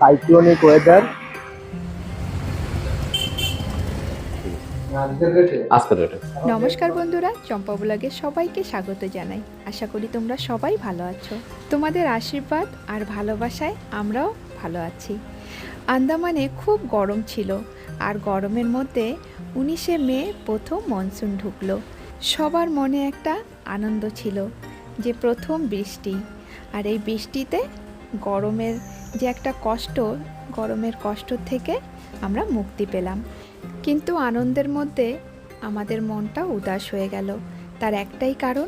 Cyclonic weather নমস্কার বন্ধুরা চম্পা ব্লগে সবাইকে স্বাগত জানাই। আশা করি তোমরা সবাই ভালো আছো। তোমাদের আশীর্বাদ আর ভালোবাসায় আমরাও ভালো আছি। আন্দামানে খুব গরম ছিল আর গরমের মধ্যে উনিশে মে প্রথম মনসুন ঢুকলো। সবার মনে একটা আনন্দ ছিল যে প্রথম বৃষ্টি আর এই বৃষ্টিতে গরমের যে একটা কষ্ট, গরমের কষ্ট থেকে আমরা মুক্তি পেলাম। কিন্তু আনন্দের মধ্যে আমাদের মনটা উদাস হয়ে গেল। তার একটাই কারণ,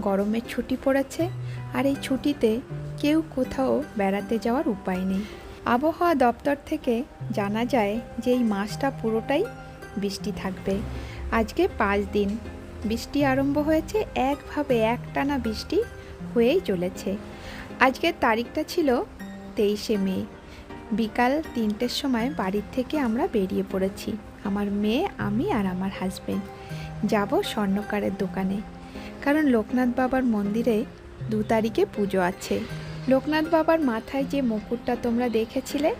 গরমের ছুটি পড়েছে আর এই ছুটিতে কেউ কোথাও বেড়াতে যাওয়ার উপায় নেই। আবহাওয়া দপ্তর থেকে জানা যায় যে এই মাসটা পুরোটাই বৃষ্টি থাকবে। আজকে পাঁচ দিন। বৃষ্টি আরম্ভ হয়েছে, একভাবে একটানা বৃষ্টি হয়েই চলেছে। আজকের তারিখটা ছিল তেইশে মে। বিকাল তিনটের সময় বাড়ির থেকে আমরা বেরিয়ে পড়েছি। আমার মেয়ে, আমি আর আমার হাজবেন্ড যাব স্বর্ণকারের দোকানে। কারণ লোকনাথ বাবার মন্দিরে দু তারিখে পুজো আছে। লোকনাথ বাবার মাথায় যে মুকুটটা তোমরা দেখেছিলে,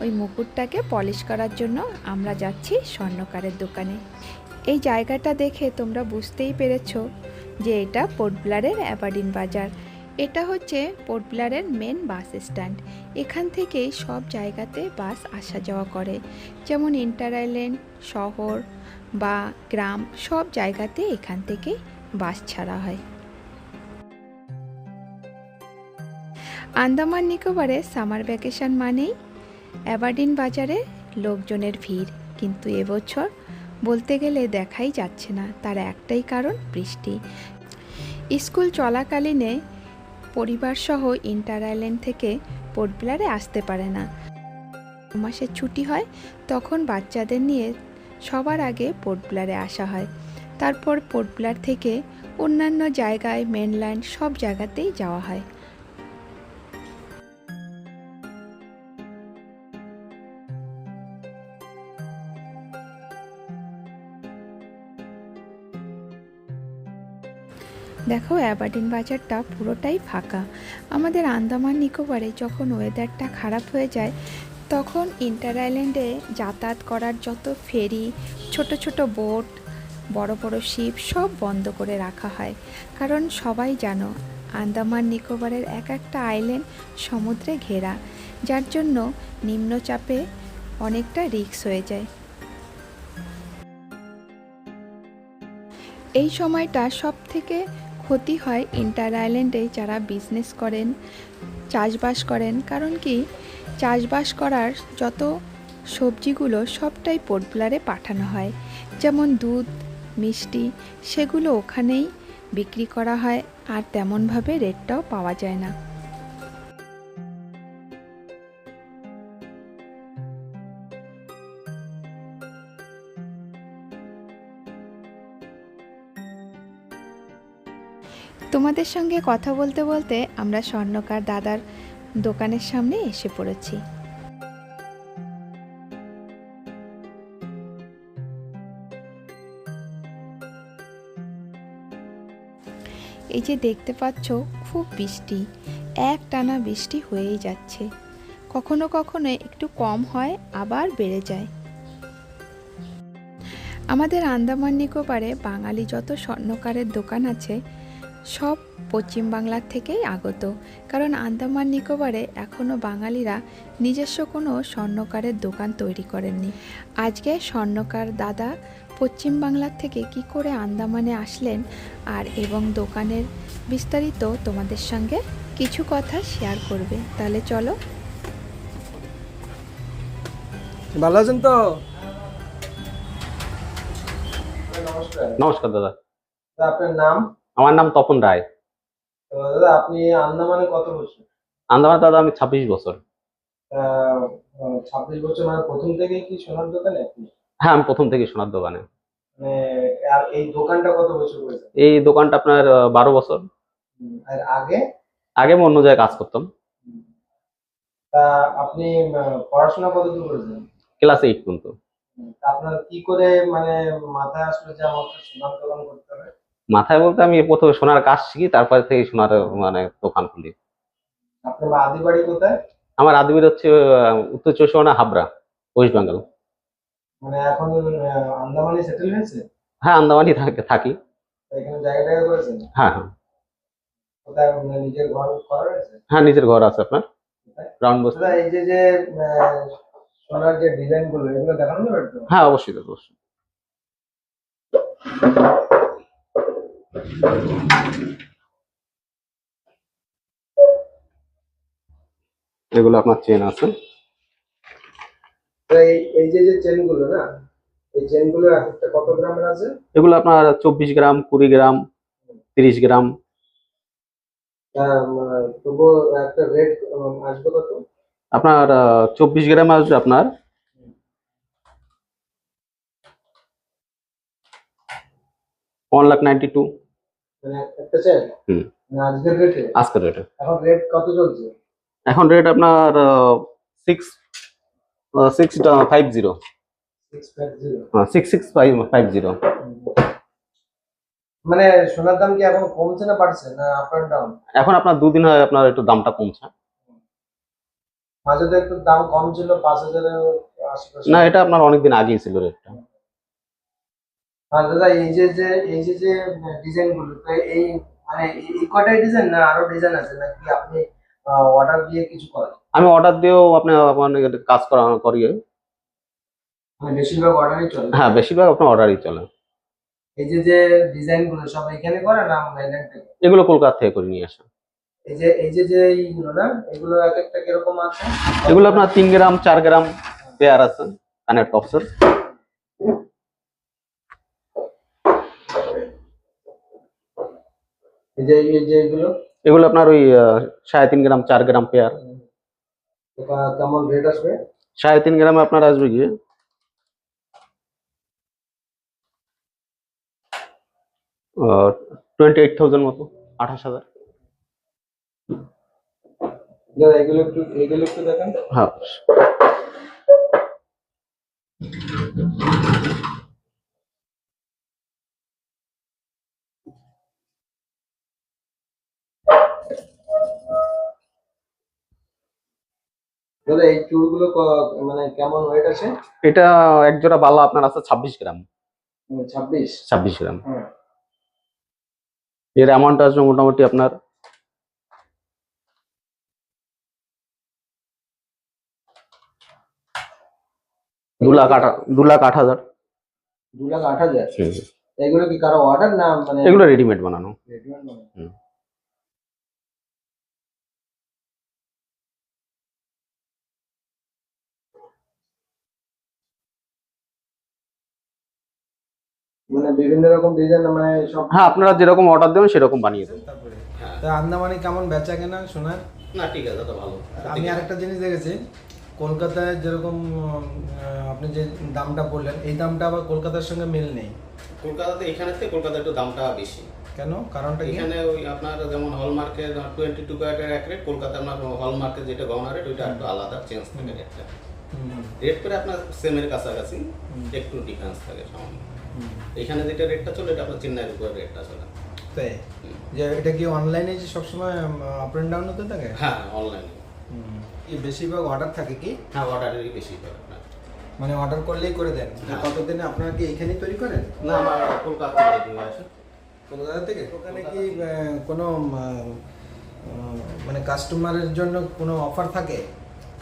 ওই মুকুটটাকে পলিশ করার জন্য আমরা যাচ্ছি স্বর্ণকারের দোকানে। এই জায়গাটা দেখে তোমরা বুঝতেই পেরেছ যে এটা পোর্টব্লারের অ্যাবার্ডিন বাজার। এটা হচ্ছে পোর্টব্লারের মেন বাস স্ট্যান্ড। এখান থেকেই সব জায়গাতে বাস আসা যাওয়া করে। যেমন ইন্টার আইল্যান্ড শহর বা গ্রাম, সব জায়গাতে এখান থেকে বাস ছাড়া হয়। আন্দামান নিকোবরে সামার ভ্যাকেশন মানেই অ্যাবার্ডিন বাজারে লোকজনের ভিড়। কিন্তু এবছর বলতে গেলে দেখাই যাচ্ছে না, তার একটাই কারণ বৃষ্টি। স্কুল চলাকালীনে পরিবারসহ ইন্টার আইল্যান্ড থেকে পোর্ট ব্লারে আসতে পারে না। মাসের ছুটি হয়, তখন বাচ্চাদের নিয়ে সবার আগে পোর্ট ব্লারে আসা হয়। তারপর পোর্ট ব্লার থেকে অন্যান্য জায়গায় মেনল্যান্ড সব জায়গাতেই যাওয়া হয়। দেখো অ্যাবার্ডিন বাজারটা পুরোটাই ফাঁকা। আমাদের আন্দামান নিকোবরে যখন ওয়েদারটা খারাপ হয়ে যায়, তখন ইন্টার আইল্যান্ডে যাতায়াত করার যত ফেরি, ছোট ছোট বোট, বড় বড় শিপ, সব বন্ধ করে রাখা হয়। কারণ সবাই জানো, আন্দামান নিকোবরের এক একটা আইল্যান্ড সমুদ্রে ঘেরা, যার জন্য নিম্নচাপে অনেকটা রিস্ক হয়ে যায়। এই সময়টা সব থেকে ক্ষতি হয় ইন্টার আইল্যান্ডে যারা বিজনেস করেন, চাষবাস করেন। কারণ কি? চাষবাস করার যত সবজিগুলো সবটাই পোর্টব্লারে পাঠানো হয়। যেমন দুধ, মিষ্টি, সেগুলো ওখানেই বিক্রি করা হয়। আর তেমনভাবে রেটটাও পাওয়া যায় না। তোমাদের সঙ্গে কথা বলতে বলতে আমরা স্বর্ণকার দাদার দোকানের সামনে এসে পড়েছি। এই যে দেখতে পাচ্ছ, খুব বৃষ্টি। এক টানা বৃষ্টি হয়েই যাচ্ছে। কখনো কখনো একটু কম হয়, আবার বেড়ে যায়। আমাদের আন্দামান নিকোবরে বাঙালি যত স্বর্ণকারের দোকান আছে সব পশ্চিম বাংলার থেকেই আগত। কারণ আন্দামান নিকোবরে এখনও বাঙালিরা নিজস্ব কোনো স্বর্ণকারের দোকান তৈরি করেননি। আজকে স্বর্ণকার দাদা পশ্চিম বাংলার থেকে কি করে আন্দামানে আসলেন আর এবং দোকানের বিস্তারিত তোমাদের সঙ্গে কিছু কথা শেয়ার করবে। তাহলে চলো। ভালো আছেন তো? নমস্কার নমস্কার দাদা আপনার নাম? আমার নাম তপন রায়। দাদা আপনি আন্দামানে কত বছর? আন্দামান দাদা আমি ছাব্বিশ বছর। ছাব্বিশ বছর মানে প্রথম থেকেই কি সোনার দোকানে আপনি? হ্যাঁ আমি প্রথম থেকে সোনার দোকানে। মানে আর এই দোকানটা কত বছর করেছেন এই দোকানটা আপনার বারো বছর। আর আগে? আগে আমি অন্য জায়গায় কাজ করতাম। তা আপনি পড়াশোনা কতদূর করেছেন? ক্লাস এইট পর্যন্ত। তা আপনার কি করে মানে মাথায় আসলো যে আমাকে সোনার দোকান করতে হবে? মাথায় বলতে আমি প্রথমে সোনার কাজ শিখি তারপরে থেকে সোনার মানে দোকান খুলি। আপনার আদি বাড়ি আমার হচ্ছে উত্তর চব্বিশ পরগনা হাবড়া ওয়েস্ট বেঙ্গল। মানে এখন আন্দামানে সেটেল হয়েছে? হ্যাঁ আন্দামানি থাকি- হ্যাঁ হ্যাঁ। মানে নিজের ঘর করা হ্যাঁ নিজের ঘর আছে আপনার। বসতে এই যে যে সোনার যে ডিজাইনগুলো এগুলো দেখানো যাবে হ্যাঁ অবশ্যই অবশ্যই। এগুলো আপনার চেন আছে। এই যে যে চেনগুলো না এই চেনগুলো এক একটা কত গ্রামের আছে? এগুলো আপনার চব্বিশ গ্রাম কুড়ি গ্রাম তিরিশ গ্রাম। আহ, তবুও একটা রেট আসবে কত? আপনার চব্বিশ গ্রাম আসবে আপনার। One lakh ninety two. আজকের রেটে আজকের এখন রেট কত চলছে? এখন রেট আপনার six six five zero six six five five zero মানে সোনার দাম কি এখন কমছে না বাড়ছে না আপ অ্যান্ড ডাউন এখন আপনার দুদিন হয় আপনার একটু দামটা কমছে। মাঝে তো একটু দাম কম ছিল পাঁচ হাজারের আশেপাশে। না এটা আপনার অনেকদিন আগেই ছিল রেটটা আর দাদা এই যে যে এই যে যে ডিজাইনগুলো তো এই মানে এই- কটাই ডিজাইন না আরও ডিজাইন আছে নাকি আপনি অর্ডার দিয়ে কিছু করেন? আমি অর্ডার দিয়েও আপনি আপনার কাজ করা করিয়ে। মানে বেশিরভাগ অর্ডারই চলে? হ্যাঁ বেশিরভাগ আপনার অর্ডারই চলে। এই যে যে ডিজাইনগুলো সব এখানে করে না থেকে এগুলো কলকাতা থেকে করে নিয়ে আসা এই যে এই যে যে এইগুলো না এগুলো এক একটা কীরকম আছে? এগুলো আপনার তিন গ্রাম চার গ্রাম পেয়ার আছে কানের টপসের এই যে এই যে এগুলো? এগুলো আপনার ওই সাড়ে তিন গ্রাম চার গ্রাম পেয়ার। কেমন রেট আসবে? সাড়ে তিন গ্রামে আপনার আসবে গিয়ে টোয়েন্টি এইট থাউজেন্ড মতো আঠাশ হাজার। এগুলো একটু এগুলো একটু দেখেন। হ্যাঁ। দাদা এই চুড়গুলো মানে কেমন ওয়েট আছে? এটা এক জোড়া বালা আপনার আছে ছাব্বিশ গ্রাম। ছাব্বিশ? ছাব্বিশ গ্রাম। হ্যাঁ। এর অ্যামাউন্ট আসবে মোটামুটি আপনার দু লাখ আট দু লাখ আট হাজার। দু লাখ আট হাজার? এগুলো কি কারও অর্ডার না মানে এগুলো রেডিমেড বানানো। ready-made বানানো? মানে বিভিন্ন রকম ডিজাইন মানে সব হ্যাঁ আপনারা যেরকম অর্ডার দেবেন সেরকম বানিয়ে দেবেন। তারপরে তা আন্দামানে কেমন বেচা কেনা শোনার না ঠিক আছে দাদা ভালো। আমি আরেকটা জিনিস দেখেছি কলকাতায় যেরকম আপনি যে দামটা বললেন এই দামটা আবার কলকাতার সঙ্গে মিল নেই। কলকাতাতে এখানে থেকে কলকাতা একটু দামটা বেশি। কেন? কারণটা এখানে ওই আপনার যেমন হলমার্কের টোয়েন্টি টু ক্যারেটের এক রেট কলকাতা আপনার হলমার্কের যেটা গহনা রেট ওইটা একটু আলাদা চেঞ্জ থাকে রেটটা রেট করে আপনার সেমের কাছাকাছি। একটু ডিফারেন্স থাকে সামান্য। এখানে যেটা রেটটা চলে এটা আপনার চেন্নাইয়ের উপরে রেটটা চলে। তাই? যে এটা কি অনলাইনে যে সবসময় আপ অ্যান্ড ডাউন হতে থাকে? হ্যাঁ অনলাইনে কি বেশিরভাগ অর্ডার থাকে কি? হ্যাঁ অর্ডারেরই বেশি করে মানে অর্ডার করলেই করে দেন। হ্যাঁ। কতদিনে আপনারা কি এখানেই তৈরি করেন? না আমার কলকাতা থেকে আসে। কলকাতা থেকে? ওখানে কি কোনো মানে কাস্টমারের জন্য কোনো অফার থাকে?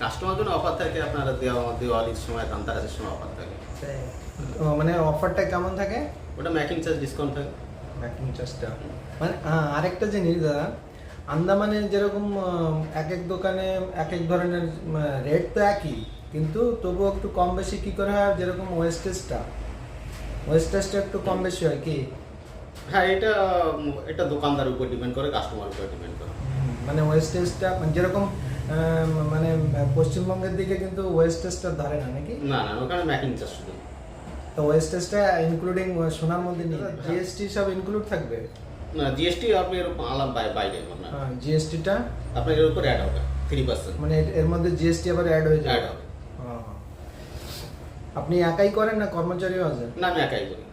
কাস্টমার জন্য অফার থাকে আপনার দেওয়া দিওয়ালির সময় ধানতেরাসের সময় অফার থাকে। মানে অফারটা কেমন থাকে? ওটা মেকিং চার্জ ডিসকাউন্ট থাকে ম্যাকিং চার্জটা মানে আরেকটা জিনিস দাদা আন্দামানে যেরকম এক এক দোকানে এক এক ধরনের রেট তো একই কিন্তু তবুও একটু কম বেশি কি করে হয় যেরকম ওয়েস্টেজটা ওয়েস্টেজটা একটু কম বেশি হয় কি? হ্যাঁ এটা এটা দোকানদারের উপর ডিপেন্ড করে কাস্টমার উপর ডিপেন্ড করে। মানে ওয়েস্টেজটা যেরকম মানে পশ্চিমবঙ্গের দিকে কিন্তু ওয়েস্টেজটা ধরে না নাকি? না না ওখানে মেকিং চার্জ শুধু তো ওয়েস্টেজটা ইনক্লুডিং সোনার মধ্যে নিয়ে জিএসটি সব ইনক্লুড থাকবে? না জিএসটি আপনি এরকম আলাদা বাই- বাইরে আপনার জিএসটিটা আপনার এর উপর অ্যাড হবে থ্রি পার্সেন্ট মানে এর- মধ্যে জিএসটি আবার অ্যাড হয়ে অ্যাড যাবে হবে। হ্যাঁ, হ্যাঁ। আপনি একাই করেন না কর্মচারীও আছে? না আমি একাই করি।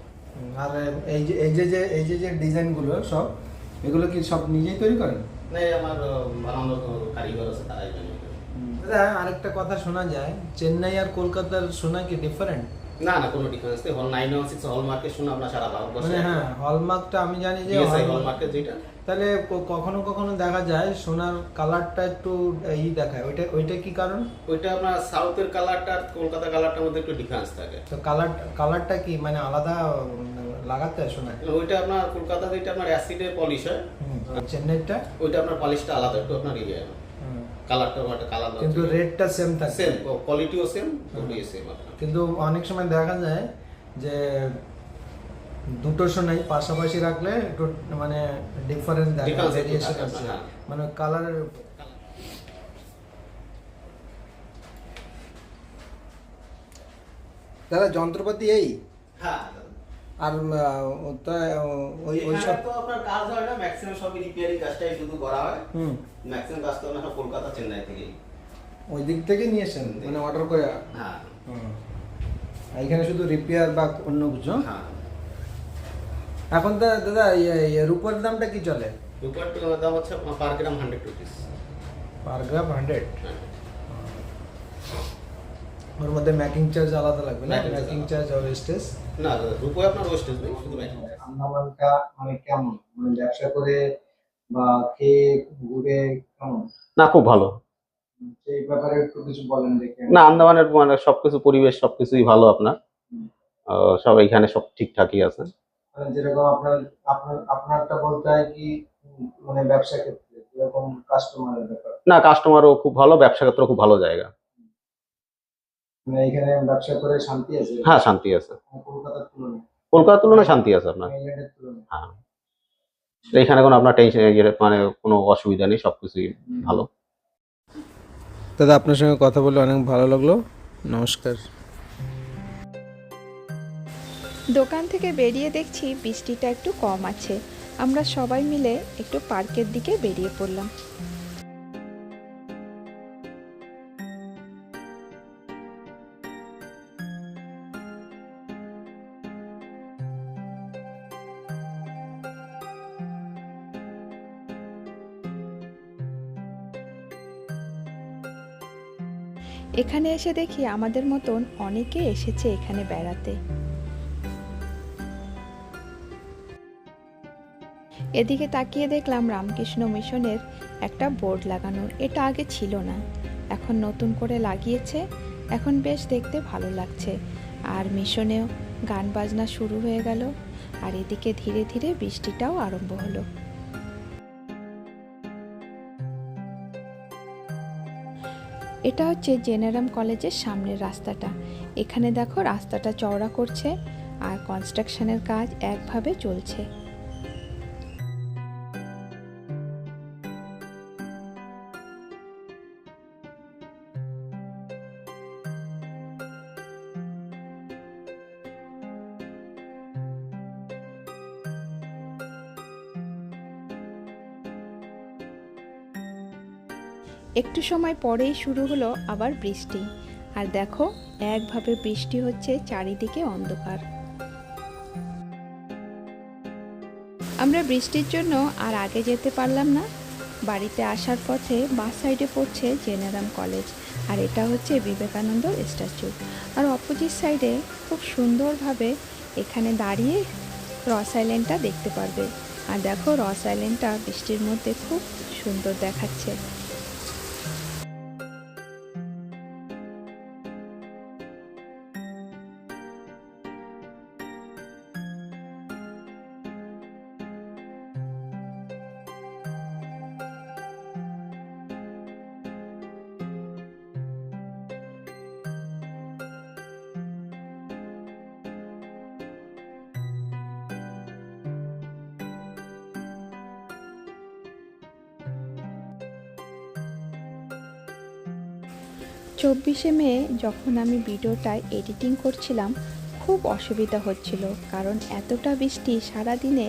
আর এই যে এই যে যে এই যে যে ডিজাইনগুলো সব এগুলো কি সব নিজেই তৈরি করেন? আমার ভালো কারিগর আছে, তারাই বানিয়ে আরেকটা কথা শোনা যায়, চেন্নাই আর কলকাতার শোনা কি ডিফারেন্ট না না কোনো ডিফারেন্স নেই। হল নাইন সিক্স হল মার্কেট শুনে আপনার সারা ভারতবর্ষে। মানে হ্যাঁ হলমার্কটা আমি জানি যে বিএসআই হল hallmark- মার্কেট যেটা। তাহলে কখনো কখনো দেখা যায় সোনার কালারটা একটু ই দেখায়। ওইটা ওইটা কি কারণ? ওইটা আপনার সাউথের কালারটা আর কলকাতা কালারটার মধ্যে একটু ডিফারেন্স থাকে। তো কালার কালারটা কি? মানে আলাদা লাগাতে হয় সোনায়? ওইটা আপনার কলকাতা যেটা আপনার অ্যাসিডের পলিশ হয়। চেন্নাইটা? ওইটা আপনার পলিশটা আলাদা একটু আপনার ইয়ে। কালারটা একটা কালার কিন্তু রেটটা সেম থাকে। সেম কোয়ালিটিও সেম দুটোই সেম কিন্তু অনেক সময় দেখা যায় যে দুটো সোনাই পাশাপাশি রাখলে একটু মানে ডিফারেন্স দেখা ভেরিয়েশন আছে। হ্যাঁ। মানে কালারের দাদা যন্ত্রপাতি এই? হ্যাঁ আর ওই ওই সব তো আপনার কাজ হয় না ম্যাক্সিমাম সবই রিপেয়ারিং কাজটাই শুধু করা হয়। হুম। ম্যাক্সিমাম কাজ তো আপনার কলকাতা চেন্নাই থেকেই। ওই দিক থেকে নিয়েছেন মানে অর্ডার করে? হ্যাঁ। হুম। এখানে শুধু রিপেয়ার বা অন্য কিছু? হ্যাঁ। এখন তো দাদা ইয়ে- ইয়ে দামটা কি চলে? রুপার দাম হচ্ছে per gram hundred rupees per gram hundred ওর মধ্যে মেকিং চার্জ আলাদা লাগবে না? মেকিং চার্জ আর ওয়েস্টেজ না রুপোয় আপনার ওয়েস্টেজ নেই শুধু ম্যাচিং আন্দামানটা মানে কেমন? মানে ব্যবসা করে বা খেয়ে ঘুরে কেমন? না খুব ভালো। সেই ব্যাপারে একটু কিছু বলেন দেখে। না আন্দামানের মানে সবকিছু পরিবেশ সবকিছুই ভালো আপনার। আহ, সব এখানে সব ঠিকঠাকই আছে। মানে যেরকম আপনার আপনার আপনারটা বলতে হয় কি মানে ব্যবসা ক্ষেত্রে যেরকম কাস্টমারের ব্যাপার? না কাস্টমারও খুব ভালো ব্যবসা ক্ষেত্র খুব ভালো জায়গা। এখানে ব্যবসা করে শান্তি আছে? হ্যাঁ শান্তি আছে। মানে কলকাতার তুলনায়? কলকাতার তুলনায় শান্তি আছে আপনার। হ্যাঁ। এখানে কোনো আপনার টেনশন মানে কোনো অসুবিধা নেই সবকিছুই ভালো। দাদা আপনার সঙ্গে কথা বলে অনেক ভালো লাগল। নমস্কার। দোকান থেকে বেরিয়ে দেখছি বৃষ্টিটা একটু কম আছে। আমরা সবাই মিলে একটু পার্কের দিকে বেরিয়ে পড়লাম। এখানে এসে দেখি আমাদের মতন অনেকে এসেছে এখানে বেড়াতে। এদিকে তাকিয়ে দেখলাম রামকৃষ্ণ মিশনের একটা বোর্ড লাগানো। এটা আগে ছিল না। এখন নতুন করে লাগিয়েছে। এখন বেশ দেখতে ভালো লাগছে। আর মিশনেও গান বাজনা শুরু হয়ে গেল। আর এদিকে ধীরে ধীরে বৃষ্টিটাও আরম্ভ হলো। এটা হচ্ছে জেনারাম কলেজের সামনের রাস্তাটা। এখানে দেখো রাস্তাটা চওড়া করছে আর কনস্ট্রাকশনের কাজ একভাবে চলছে। একটু সময় পরেই শুরু হলো আবার বৃষ্টি। আর দেখো, একভাবে বৃষ্টি হচ্ছে চারিদিকে অন্ধকার। আমরা বৃষ্টির জন্য আর আগে যেতে পারলাম না। বাড়িতে আসার পথে বাস সাইডে পড়ছে জেনারাম কলেজ, আর এটা হচ্ছে বিবেকানন্দ স্ট্যাচু। আর অপোজিট সাইডে খুব সুন্দরভাবে এখানে দাঁড়িয়ে রস আইল্যান্ডটা দেখতে পারবে। আর দেখো, রস আইল্যান্ডটা বৃষ্টির মধ্যে খুব সুন্দর দেখাচ্ছে। চব্বিশে মে যখন আমি ভিডিওটা এডিটিং করছিলাম, খুব অসুবিধা হচ্ছিল কারণ এতটা বৃষ্টি সারাদিনে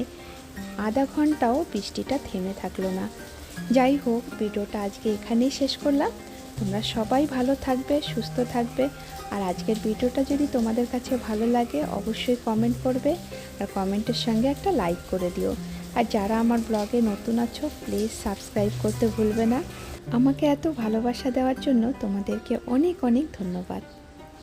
আধা ঘন্টাও বৃষ্টিটা থেমে থাকল না। যাই হোক, ভিডিওটা আজকে এখানেই শেষ করলাম। তোমরা সবাই ভালো থাকবে, সুস্থ থাকবে। আর আজকের ভিডিওটা যদি তোমাদের কাছে ভালো লাগে, অবশ্যই কমেন্ট করবে আর কমেন্টের সঙ্গে একটা লাইক করে দিও। আর যারা আমার ব্লগে নতুন আছো প্লিজ সাবস্ক্রাইব করতে ভুলবে না। আমাকে এত ভালোবাসা দেওয়ার জন্য তোমাদেরকে অনেক অনেক ধন্যবাদ।